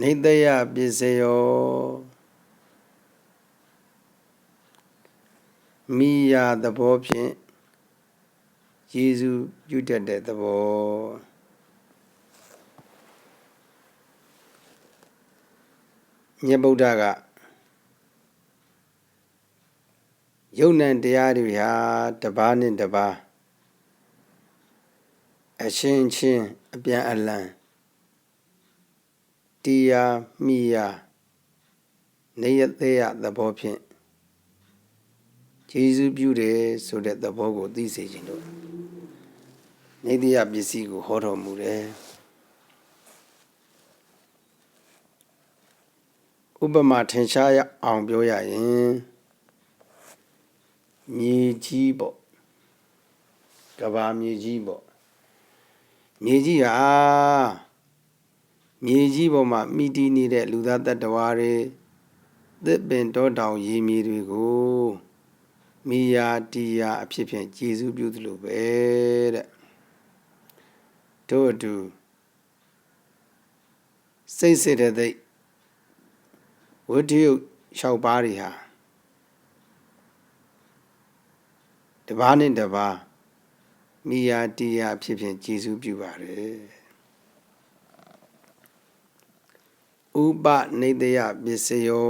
နေတယပစ္စယောမိယာသဘောဖြင့်ယေရှုပြုတတ်တဲ့သဘောမြတ်ဗုဒ္ဓကယုံ nant တရားတွေဟာတစ်ပါးနဲ့တစ်ပါးအချင်းချင်းအပြန်အလှန် တရားမိယာနေရသေးရသဘောဖြင့်ဂျေဇုပြုတယ်ဆိုတဲ့သဘောကိုသိစေခြင်းတို့နေတရားပစ္စည်းကိုဟောတော်မူတယ်ဥပမာထင်ရှားရအောင်ပြောရရင်မြေကြီးပေါ့ကဘာမြေကြီးပေါ့မြေကြီးဟာ မြေကြီးပေါ်မှာမိတီးနေတဲ့လူသားတ attva တွေသစ်ပင်တောတောင်ရေမြေတွေကိုမိယာတီယာအဖြစ်ဖြင့်ကျေစုပြုသလိုပဲတဲ့တို့အတူစိတ်စေတသိက်ဝိတ္တယုတ်၆ပါးတွေဟာတပါးနဲ့တပါးမိယာတီယာအဖြစ်ဖြင့်ကျေစုပြုပါတယ် ဥပနေတယပစ္စယော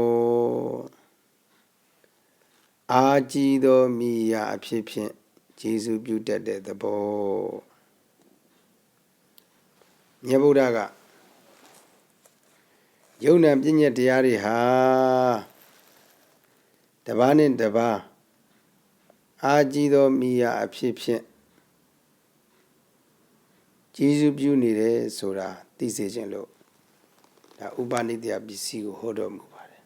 အာကြည်သောမိယာအဖြစ်ဖြင့်ကျေစုပြုတတ်တဲ့သဘောမြတ်ဗုဒ္ဓကယုံ nant ပြည့်ညက်တရားတွေဟာတပားနဲ့တပားအာကြည်သောမိယာအဖြစ်ဖြင့်ကျေစုပြုနေတယ်ဆိုတာသိစေခြင်းလို့ ဒါဥပနိတ္တယပစ္စည်းကိုဟောတော်မူပါတယ်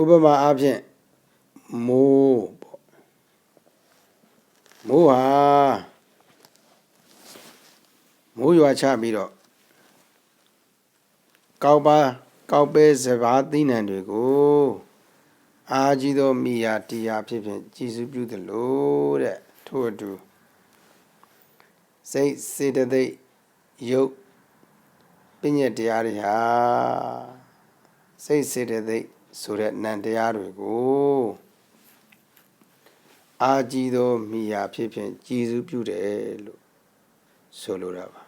ဥပမာအားဖြင့်မိုးပေါ့မိုးဟာမိုးရွာချပြီးတော့ကောက်ပါကောက်ပဲစဘာသီးနှံတွေကိုအာကြီးသောမိယာတရားဖြစ်ဖြင့်ကြည်စုပြုသလိုတဲ့ထို့အတူ စိတ်စေတသိက်ယုတ်ပညတ်တရားတွေဟာစိတ်စေတသိက်ဆိုတဲ့နံတရားတွေကိုအာကြီးသောမိယာဖြစ်ဖြင့်ကြည်စုပြုတယ်လို့ဆိုလိုတာပါ